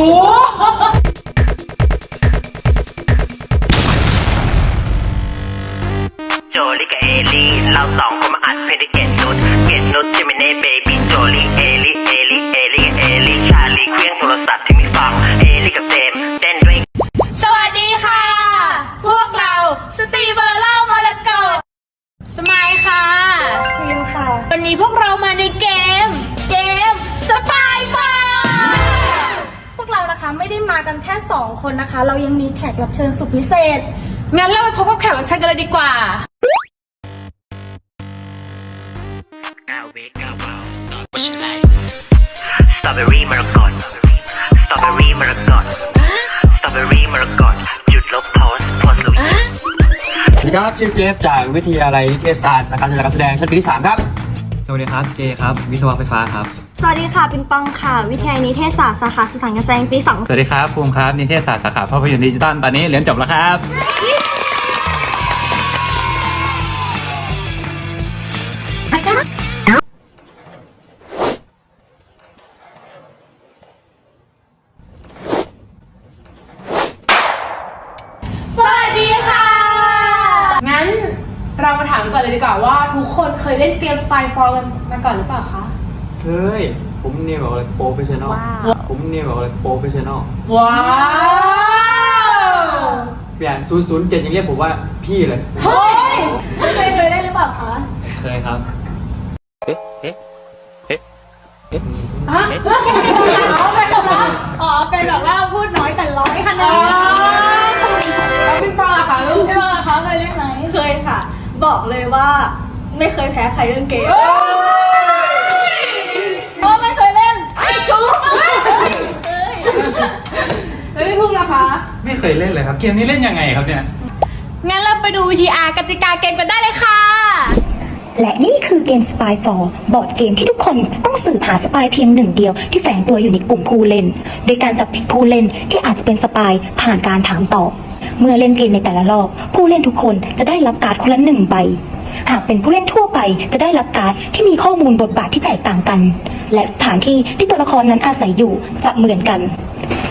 โจลิกับเอลี่เราสอง คนนะคะเรายังมีแขกรับเชิญสุดพิเศษ งั้นเราไปพบกับแขกรับเชิญกันเลยดีกว่าก้าวเวกก้าวเบาสตรอเบอรี่สตรอเบอรี่มรกตสตรอเบอรี่มรกตสตรอเบอรี่มรกตจุดลบโพสต์โพสต์ลุยสวัสดีครับชื่อเจฟจากวิทยาลัยนิเทศศาสตร์สาขาการแสดงชั้นปีที่3ครับ สวัสดีครับ เจครับ วิศวะไฟฟ้าครับ สวัสดีค่ะปิงปองค่ะ วิทยาลัยนิเทศศาสตร์สาขาสื่อสารการแสดงปีสองสวัสดีครับภูมิครับ นิเทศศาสตร์สาขาภาพยนตร์ดิจิตอลตอนนี้เรียนจบแล้วครับ ว่าโปรเฟชชั่นอลผมเนี่ยแบบว่าโปรเฟชชั่นอลว้าว เปลี่ยน007 ยังเรียกผมว่าพี่เลย เฮ้ยเคยเคยได้หรือเปล่าคะเคยครับ ฮะอ๋อเป็นแบบว่าพูดน้อยแต่ร้อยคะแนอ๋อนแล้วพี่ปองอะคะลูก ใช่ไหมคะเคยเล่นไหมเคยค่ะ บอกเลยว่าไม่เคยแพ้ใครเรื่องเกม แล้วพี่พุ่มนะคะ ไม่เคยเล่นเลยครับ เกมนี้เล่นยังไงครับเนี่ย งั้นเราไปดูวิธีอากติกาเกมกันได้เลยค่ะ และนี่คือเกม Spy f o r บอร์ดเกมที่ทุกคนจะต้องสืบหาสปายเพียงหนึ่งเดียวที่แฝงตัวอยู่ในกลุ่มผู้เล่น โดยการจับผิดผู้เล่นที่อาจจะเป็นสปายผ่านการถามตอบ เมื่อเล่นเกมในแต่ละรอบ ผู้เล่นทุกคนจะได้รับการ์ดคนละหนึ่งใบ หากเป็นผู้เล่นทั่วไปจะได้รับการ์ดที่มีข้อมูลบทบาทที่แตกต่างกัน และสถานที่ที่ตัวละครนั้นอาศัยอยู่จะเหมือนกัน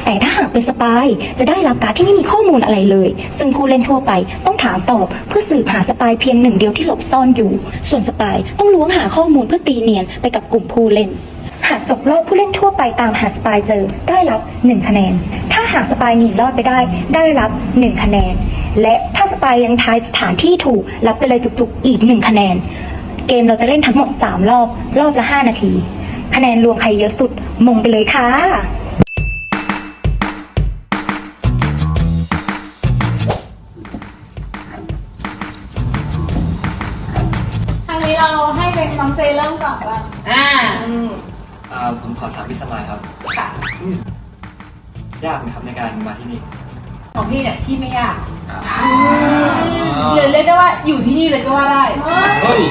แต่ถ้าหากเป็นสปายจะได้รับการดที่ไม่มีข้อมูลอะไรเลย ซึ่งผู้เล่นทั่วไปต้องถามตอบเพื่อสืบหาสปายเพียงหนึ่งเดียวที่หลบซ่อนอยู่ ส่วนสปายต้องล้วงหาข้อมูลเพื่อตีเนียนไปกับกลุ่มผู้เล่น หากจบรอบผู้เล่นทั่วไปตามหาสปายเจอได้รับ 1 คะแนน ถ้าหากสปายหนีรอดไปได้ ได้รับ 1 คะแนน และถ้าสปายยังทายสถานที่ถูก รับไปเลยจุกๆอีก 1 คะแนน เกมเราจะเล่นทั้งหมด 3 รอบ รอบละ 5 นาที คะแนนรวมใครเยอะสุดมงไปเลยค่ะทางนี้เราให้เป็นน้องเจเริ่มก่อนว่าอ่าอ่า ผมขอถามพี่สมายครับค่ะยากไหมครับในการมาที่นี่ ของพี่เนี่ยพี่ไม่ยากหรือเรียกได้ว่าอยู่ที่นี่เลยก็ว่าได้เฮ้ย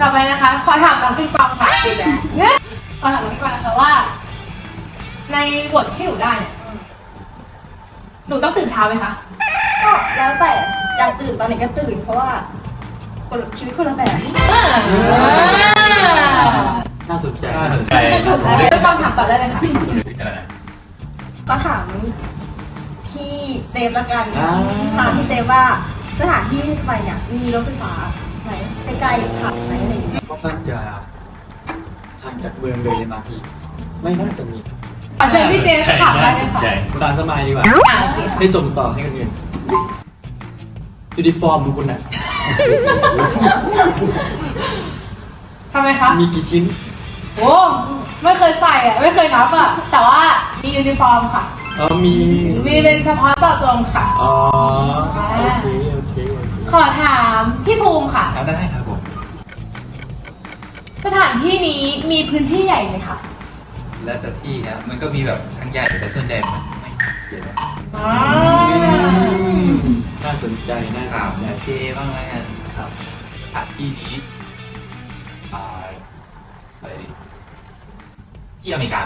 ต่อไปนะคะขอถามน้องพี่ปองค่ะติดแล้วขอถามน้องพี่ปองนะคะว่า ในบทที่หนูได้เนี่ยหนูต้องตื่นเช้าไหมคะก็แล้วแต่อยากตื่นตอนไหนก็ตื่นเพราะว่าคนละชีวิตคนละแบบ น่าสนใจน่าสนใจพี่ปองถามต่อได้เลยค่ะก็ถามพี่เจมส์ละกันอ่า ถามพี่เจมส์ว่าสถานที่ที่จะไปเนี่ยมีรถไฟฟ้าไหมใกล้ๆขับไหมอะไรอย่างเงี้ยก็น่าจะห่างจากเมืองเลยเลยมาพี่ไม่น่าจะมีขอเชิญพี่เจนถามได้เลยค่ะตามสมัยดีกว่า อ่าโอเคให้ส่งต่อให้คนอื่นยูนิฟอร์มของคุณน่ะทำไมคะมีกี่ชิ้น โอ้ไม่เคยใส่อะ ไม่เคยนับอะ แต่ว่ามียูนิฟอร์มค่ะอ๋อมีมีเป็นเฉพาะเจาะจงค่ะ อ๋อโอเคโอเคโอเคขอถามพี่ภูมิค่ะเอาได้ครับผม สถานที่นี้มีพื้นที่ใหญ่ไหมคะแล้วแต่ที่ครับมันก็มีแบบทั้งใหญ่แต่ส่วนใหญ่มันไม่เยอะอ๋อน่าสนใจน่าสถามนใจ เจบ้างแล้วกันครับสถานที่นี้อ่าอะไรดี ที่อเมริกา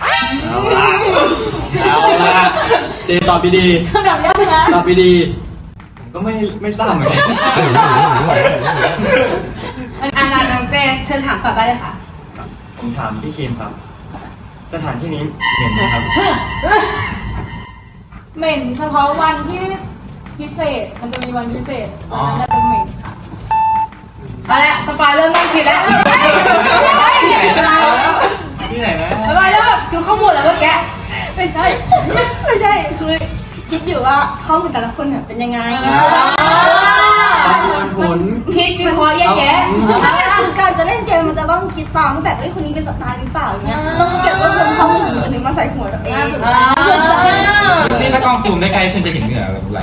เอาละเอาละเจตอบดีคำถามยากนะๆตอบดีๆผมก็ไม่ไม่ทราบเหมือนกันอันนั้นน้องเจเชิญถามต่อได้เลยค่ะ ผมถามพี่คิมครับ สถานที่นี้เหม็นนะครับ เหม็นเฉพาะวันที่พิเศษ มันจะมีวันพิเศษวันนั้นจะเหม็นค่ะเอาละสปายเริ่มต้องคิดแล้ว ที่ไหนนะสปายเริ่มแบบคือข้อมูลแล้วเมื่อกี้ไม่ใช่ ไม่ใช่ คือคิดอยู่ว่าข้อมูลแต่ละคนเนี่ยเป็นยังไงประมวลผล คิดวิเคราะห์แยกแยะคือการจะเล่นเกมมันจะต้องคิดตามว่าแบบเอ้ยคนนี้เป็นสไตล์หรือเปล่าอย่างเงี้ยต้องเก็บรวบรวมข้อมูลหรือมาใส่หัวตัวเองอ่านี่ถ้ากล้องซูมได้ไกลคุณจะเห็นเหงื่อไหล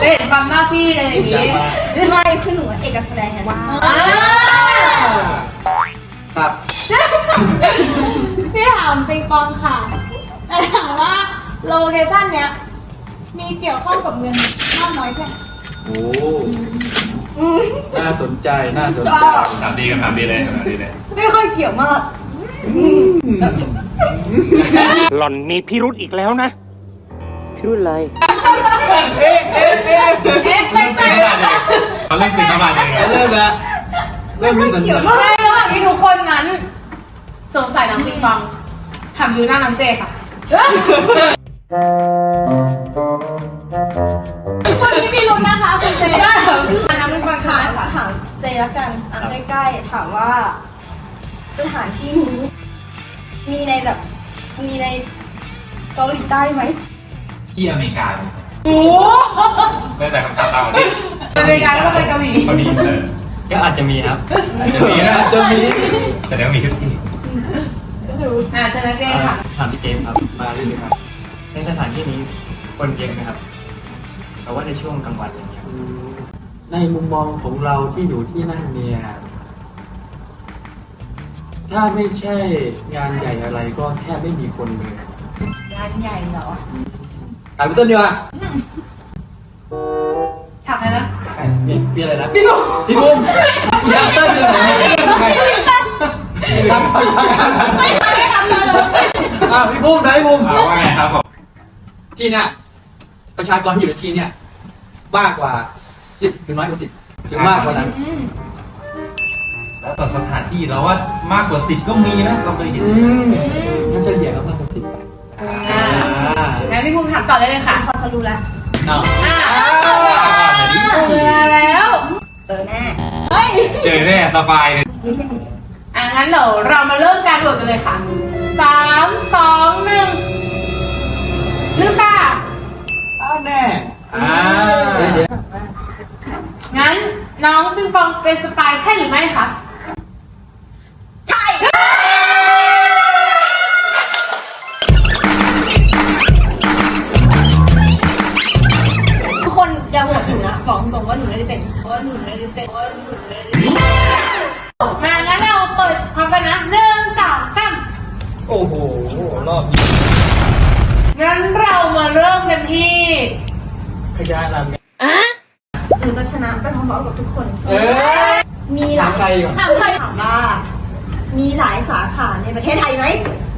ได้เห็นความหน้าฟี่อะไรอย่างนี้ ไม่คือหนูเอกแสดงไงว้าอ่ พี่ถามปิงปองค่ะแต่ถามว่าโลเคชั่นเนี้ยมีเกี่ยวข้องกับเงินมากน้อยแค่ไหนโอ้น่าสนใจ น่าสนใจ ถามดีกันถามดีเลยถามดีเลยไม่ค่อยเกี่ยวมาก หล่อนมีพิรุธอีกแล้วนะ พิรุธอะไร เอ๊ะไม่ไม่เขาเล่นคืนน้ำลายเลยเริ่มแล้วเริ่มมีสัญญาณ ไม่ระหว่างที่ทุกคนนั้น สงสัยน้องปิงปองถามยูหน้าน้ำเจค่ะ คนนี้มีลุ้นนะคะคุณเจได้เหรอน้องปิงปองถาค่ะมถามเจแล้วกันอะใกล้ๆถามว่า สถานที่นี้ มีในแบบ มีในเกาหลีใต้ไหมที่อเมริกาเนี่ยโอ้ได้แต่คำถามตามนี้ไปอเมริกาแล้วก็ไปเกาหลี พอดีเลยก็อาจจะมีครับจะมีนะอาจจะมีแต่เดี๋ยวมีทุกที่ อ่าเชิญนะเจค่ะ ถามพี่เจมส์ครับ มาเรื่อยๆครับ ในสถานที่นี้คนเยอะไหมครับ แต่ว่าในช่วงกลางวันอย่างเงี้ย ในมุมมองของเราที่อยู่ที่นั่นเนี่ยถ้าไม่ใช่งานใหญ่อะไรก็แทบไม่มีคนเลยงานใหญ่เหรอถามพี่ต้นดีกว่าถามใครนะพี่พี่อะไรนะ พี่บุ๋มพี่บุ้มพี่ยันเต้นอยู่ไหน ครับไม่ทำไม่ทำเลยอะพี่บุ้มนะพี่บุ้มเอาว่าไงครับผมที่เนี่ยประชากรที่อยู่ในที่เนี่ยมากกว่าสิบหรือน้อยกว่าสิบหรือมากกว่านั้นแล้วต่อสถานที่เราว่ามากกว่าสิบก็มีนะเราเคยเห็นอืมนั่นเฉลี่ยแล้วมากกว่าสิบอ่าอ่างั้นพี่บุ๋มถามต่อได้เลยค่ะพอจะรู้แล้วเนาะอ่าเดี๋ยวนี้หมดเวลาแล้ว เจอแน่ เจอแน่สบายเลยไม่ใช่อะ งั้นเดี๋ยวเรามาเริ่มการโหวตกันเลยค่ะสามสองหนึ่งลืมตาอ้าวแน่อ่าเดี๋ยวเดี๋ยวงั้นน้องปิงปองเป็นสปายใช่หรือไม่คะใช่ทุกคนอย่าโหวตหนูนะบอกตรงๆว่าหนูไม่ได้เป็นว่าหนูไม่ได้เป็นว่าหนูไม่ได้เป็นมางั้นเราเปิด พร้อมกันนะหนึ่งสองสามโอ้โห รอบนี้งั้นเรามาเริ่มกันที่พยานำไงหนูจะชนะไปพร้อมๆกับทุกคน เอ้ยมีหถาลามยใครก่อนถามใครถามว่า มีหลายสาขาในประเทศไทยไหม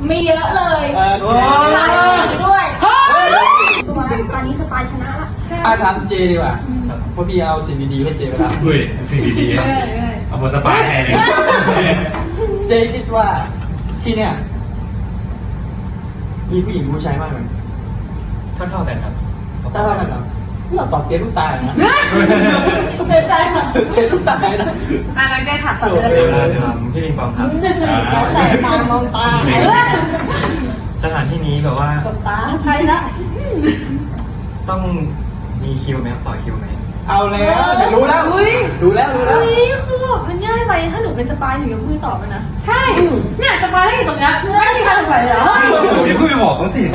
มีเยอะเลยเออโอ้หลายสีด้วย เฮ้ยตัวแล้วตอนนี้สปายชนะละถ้าถามเจดีกว่าเพราะพี่เอาสิ่งดีๆให้เจไปแล้วอุ้ยสิ่งดีๆเอาหมดสบายให้เลย เจคิดว่าที่เนี่ย มีผู้หญิงผู้ชายมากไหมเท่าเท่ากันครับถ้าเท่ากันเหรอเราตอบเจลูกตานะเสียใจค่ะเจลูกตานะ อะงั้นเจ๊ถามต่อโอเลยเคค่ะเลยครับพี่ลิงปองครับแล้วใส่ตามองตาสถานที่นี้แบบว่าตบตาใช่ละต้องมีคิวไหมครับต่อคิวไหม เอาแล้วเดี๋ยวรู้แล้วอุ้ยรู้แล้วรู้แล้ว เฮ้ยคือแบบมันง่ายไปถ้าหนูเป็นสปายหนูยังพูดตอบมันนะ ใช่เนี่ยสปายได้อยู่ตรงเนี้ยไม่มีใครสงสัยเลยเหรอเดี๋ยวเพิ่งไปบอกเขาสิเข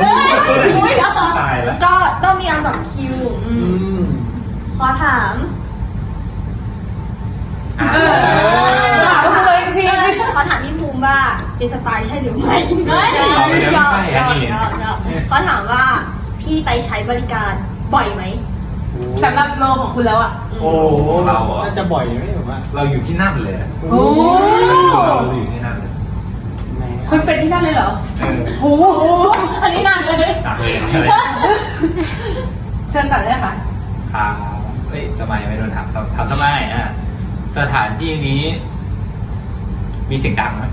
าไม่ตายแล้วก็ต้องมีการจับคิวอือืมมขอถาม เออถามเลยพี่ขอถามพี่ภูมิว่าเป็นสปายใช่หรือไม่เฮ้ยยอมยอมยอมยอมขอถามว่าพี่ไปใช้บริการบ่อยไหม สำหรับโลของคุณแล้วอะ โอ้โหเราน่าจะบ่อยไหมผมว่าเราอยู่ที่นั่นเลยโอ้ เราอยู่ที่นั่นเลยแหมคุณเป็นที่นั่นเลยเหรอเออโอ้โหอันนี้หนักเลยหนักเลยอะไรเชิญต่อเลยค่ะ ถามเฮ้ยสมัยไม่โดนถามถามสมัยอะสถานที่นี้ มีเสียงดังไหม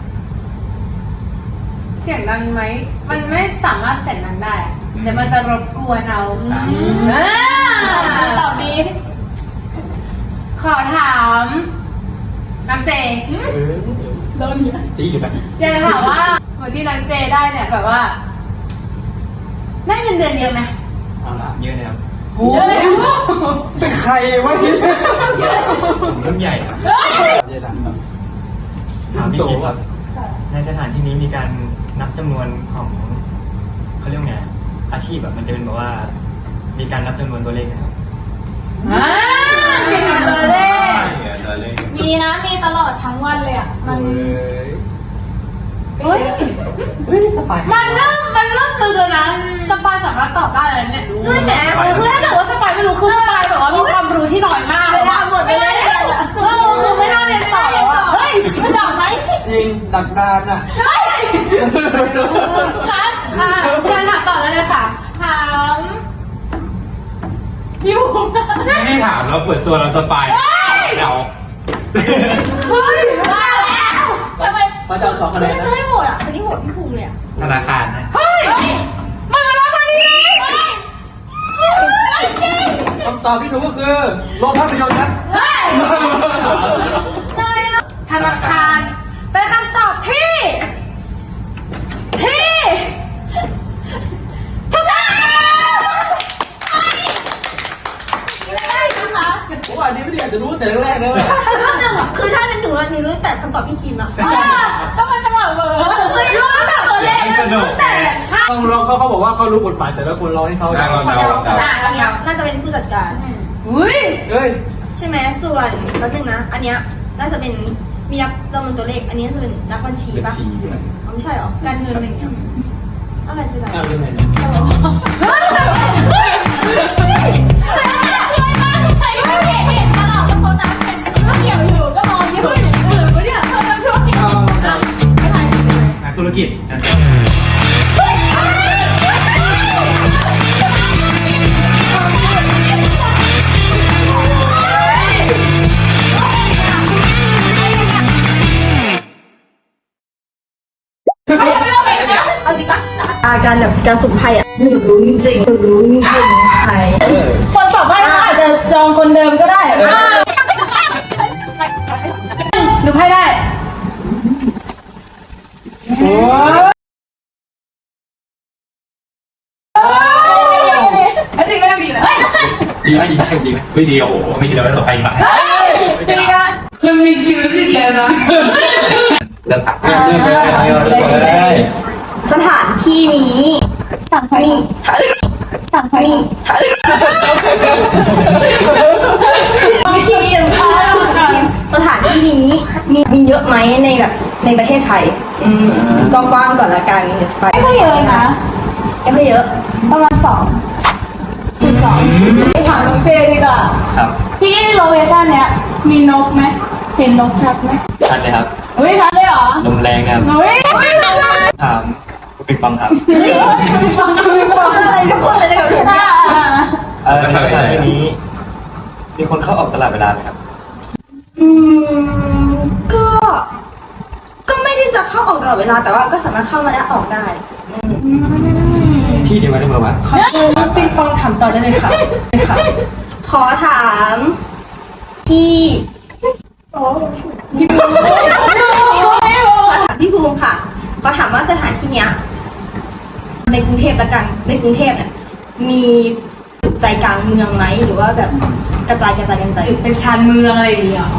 เสียงดังไหม มันไม่สามารถเสียงดังได้อะเดี๋ยวมันจะรบกวนเราอ่าตอบ ดีขอถามน้ำเจโดนเนี่ยจี้อยู่แบบอยากจะถามว่าเหมือนที่น้ำเจได้เนี่ยแบบว่าได้เงินเดือนเยอะไหมเอาละเยอะเลยครับเยอะไหมเป็นใครวะพี่ผมรุ่นใหญ่ครับเยอะครับถามพี่คิดครับในสถานที่นี้มีการนับจำนวนของเขาเรียกว่าไงอาชีพแบบมันจะเป็นแบบว่า มีการนับจำนวนตัวเลขนะครับ อ่าเก่งกับตัวเลขมีนะ มีตลอดทั้งวันเลยอะ มัน เฮ้ย เฮ้ยสบายมันเริ่ม มันเริ่มลึกแล้วนะสปายสามารถตอบได้เลยเนี่ย ใช่ไหมคือถ้าเกิดว่าสปายไม่รู้คือสปายแบบว่ามีความรู้ที่น้อยมาก เวลาหมดไปเลย เออคือไม่น่าเรียนต่อแล้วอะเฮ้ยไม่ตอบไหม จริงดักดานอะ คะอ่าเชิญถามต่อเลยค่ะ ถาม อยู่ ไม่ได้ ถามเราเปิดตัวเราสปายเราเฮ้ยว่าแล้วทำไมพระเจ้าสองคะแนนจะนะไม่โหวตอะคนนี้โหวตพี่ภูมิเลยอะธนาคารนะเฮ้ยมันมาแล้วมาดีคำตอบที่ถูกก็คือโรงภาพยนตร์ครับเฮ้ยธนาคาร ว่าอันนี้ไม่ได้อยากจะรู้แต่แรกๆนะคือถ้าเป็นหนูอะหนูรู้แต่คำตอบพี่คิมอะอ่าก็มันจะแบบเหมือนรู้ตั้งแต่ตัวเลขรู้แต่ห้าต้องลองเขาเขาบอกว่าเขารู้กฎหมายแต่ละคนเราที่เขาเราเราขอเราเดาเราอะอันเนี้ยน่าจะเป็นผู้จัดการอุ้ยเฮ้ยใช่ไหมส่วนแป๊บนึงนะ อันเนี้ยน่าจะเป็นมีนับจำนวนตัวเลข อันนี้น่าจะเป็นนักบัญชีบัญปะชีด้วยอ๋อไม่ใช่หรอการเงินอะไรอย่างเงี้ยอะไรคืออะไรอ้าวเรื่องไหนเนี่ยใคร ธุรกิจนะเอาดิปะอาการแบบการสุ่มไพ่อะหนูรู้จริงๆหนูรู้จริงๆใครคนสอบได้ก็อาจจะจองคนเดิมก็ได้ดูไพ่ได้ จริงไม่ต้องดีเลยดีไหมดีไหมดีไหมไม่ดีโอ้โหไม่คิดว่าจะสบายดีป่ะจริงอะมันมีคิวที่เดียวนะเริ่มตักเรื่องเลยเรื่องเลยสถานที่นี้สั่งใครมีทะเลสั่งใครมีทะเลมีที่นี้สถานที่นี้มีมีเยอะไหมในแบบ ในประเทศไทยอืมกว้างๆก่อนละกันเดี๋ยวสไปไม่ค่อยเยอะนะยังไม่เยอะประมาณสองจุดสองไปถามน้องเฟย์ดีกว่าครับ ที่โลเคชั่นเนี้ยมีนกไหมเห็นนกชัดไหมชัดเลยครับเฮ้ยชัดเลยเหรอลมแรงนะครับเฮ้ยไม่ชัดเลยถามปิงปองครับฟังคือบอกอะไรทุกคนเลยกับผมอ่าเออในสถานที่นี้ มีคนเข้าออกตลาดเวลาไหมครับ อืมก็ ก็ไม่ได้จะเข้าออกตลอดเวลาแต่ว่าก็สามารถเข้ามาได้ออกได้ที่เดียวกันได้เมื่อวานขอบคุณน้องปิงปองถามต่อได้เลยค่ะเลยค่ะ ขอถามที่พี่ภูมิขอถามพี่ภูมิค่ะขอถามว่าสถานที่เนี้ยในกรุงเทพละกัน ในกรุงเทพเนี่ยมีใจกลางเมืองไหมหรือว่าแบบกระจายกระจายกันไปอยู่เป็นชานเมืองอะไรอย่างเงี้ย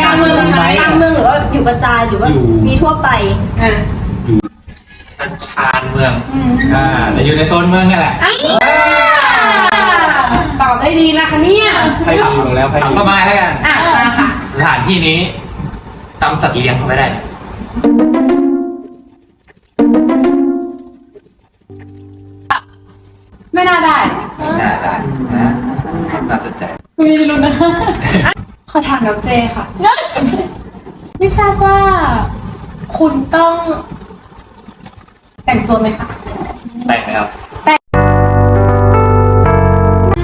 กลางเมืองไหมกลางเมืองหรือว่าอยู่กระจายหรือว่ามีทั่วไปอะชานเมืองอ่าแต่อยู่ในโซนเมืองนี่แหละตอบได้ดีนะคะเนี่ยไพ่ดีลงแล้วไพ่ถามดีสบายแล้วกัน อะมาค่ะสถานที่นี้จำสัตว์เลี้ยงเขาไม่ได้ไหมไม่น่าได้น่าได้นะน่าสนใจคุณมีพิรุธนะ ขอถามน้องเจค่ะ ไม่ทราบว่าคุณต้อง แต่งตัวไหมคะ แต่งนะครับ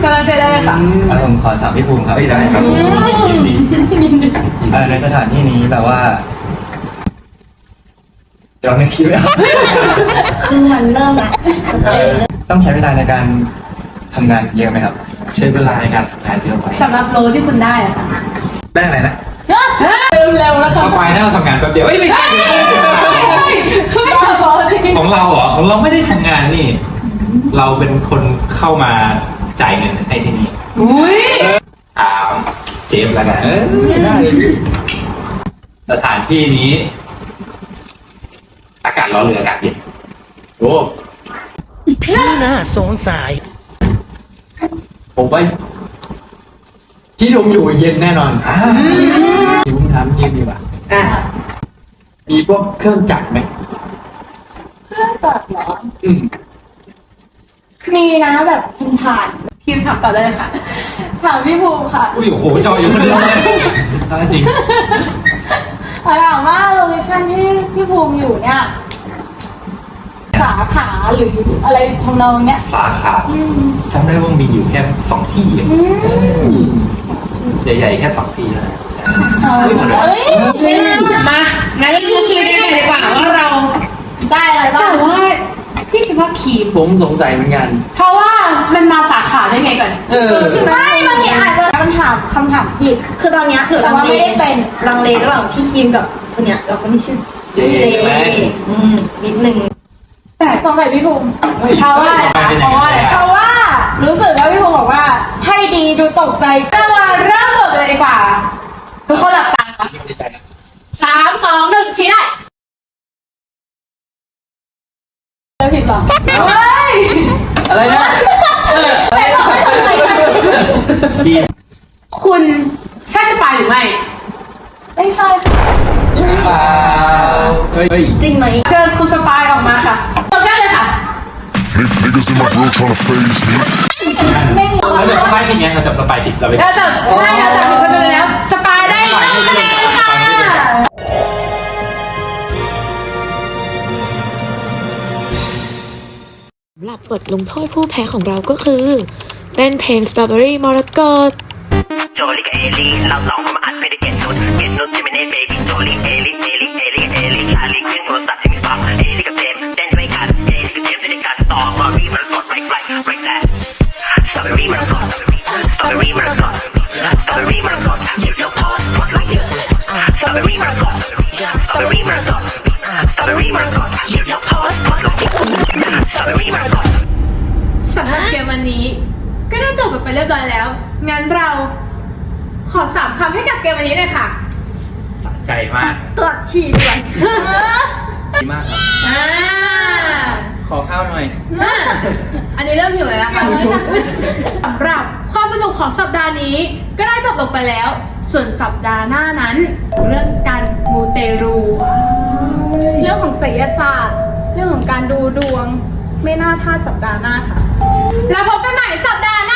สำหรับเจได้ไหมคะ อะผมขอถามพี่ภูมิครับไม่ได้ครับยินดีเอ่อในสถานที่นี้แบบว่าจะเราไม่คิดแล้วครึ่งวันเริ่มละต้องใช้เวลาในการทำงานเยอะไหมครับ ใช้เวลาในการทำงานเยอะไหมสำหรับโลที่คุณได้อะค่ะ ได้อะไรนะเร็วๆแล้วสค่ะปายน่าจะทำงานแป๊บเดียวเอ้ยไม่ใช่บ้าบอจริงของเราเหรอของเราไม่ได้ทำงานนี่ เราเป็นคนเข้ามาจ่ายเงินให้ที่นี่อุ้ยถามเจฟแล้วกันเออได้เลยพี่สถานที่นี้ อากาศร้อนหรืออากาศเย็นโอ้น่าสงสัยผมว่า ที่ผมอยู่เย็นแน่นอนที่ผมถามเย็นดีกว่าอะมีพวกเครื่องจักรไหมเครื่องจักรเหรอ อืมมีนะแบบผ่านคิมถามต่อได้เลยค่ะๆถามพี่ภูมิค่ะอุ้ยโอ้โหจอยอยู่คนเดียวเลยจริงถามว่าโลเคชั่นที่พี่ภูมิอยู่เนี่ยสาขาหรืออะไรทำนองเนี้ย สาขาอืมจำได้ว่ามีอยู่แค่สองที่เองอืม ใหญ่ๆแค่สองที่เท่านั้นเอ้ยมางั้นเรามาคุยกันดีกว่าว่าเราได้อะไรบ้าแต่งว่าพี่คิดว่าคีมผมสงสัยเหมือนกัน เพราะว่ามันมาสาขาได้ไงก่อนเออไม่บางทีอาจจะคำถามคำถามผิดคือตอนเนี้ยหนูแต่ลังว่าเลไม่ได้เป็นลังเลระหว่างพี่คิมกับคนเนี้ยกับคนที่ชื่อเจเจใช่ไหมอืมนิดนึงแต่สงสัยพี่ภูมิเพราะว่าอะไรคะเพราะว่าอะไรเพคะราะว่า รู้สึกว่าพี่ภูมิบอกว่า ให้ดีดูตกใจเรามาเริ่มบทเลยดีกว่า ทุกคนหลับตาค่ะสามสองหนึ่งชี้ได้แล้วผิดหวังเฮ้ยอะไรนะที่คุณใช่สปายหรือไม่ ไม่ใช่ค่ะเปล่าเฮ้ยจริงไหมเชิญคุณสปายออกมาค่ะตอบได้เลยค่ะ Niggas in my grill trying to phase me. เราจับสปายผิดไงเราจับสปายผิดเราไปเราจับใช่เราจับถูกคนไปแล้ว สปายได้หนึ่งคะแนนค่ะ สำหรับบทลงโทษผู้แพ้ของเราก็คือเต้นเพลง Strawberry มรกต โจลี่กับเอลี่เราสองคนมาอัดเพลงในเกตนุชเกตนุชจะไม่เน้นเบบี้โจลี่เอลี่เอลี่เอลี่กับเอลี่ชาลีเครื่องโทรศัพท์ Strawberry มันกด Strawberry มันกด You don't pause pause like you Strawberry มันกดสำหรับเกมวันนี้ ก็ได้จบกันไปเรียบร้อยแล้ว งั้นเราขอสามคำให้กับเกมวันนี้เลยค่ะสะใจมากตรวจฉี่ด่วนดีมากครับ อ่าขอข้าวหน่อยอ่าอันนี้เริ่มหิวแล้วนะคะสำหรับความสนุกของสัปดาห์นี้ ก็ได้จบลงไปแล้ว ส่วนสัปดาห์หน้านั้น เรื่องการมูเตรูเรื่องของศิลศาสตร์ เรื่องของการดูดวง ไม่น่าพลาดสัปดาห์หน้าค่ะ แล้วพบกันใหม่สัปดาห์หน้า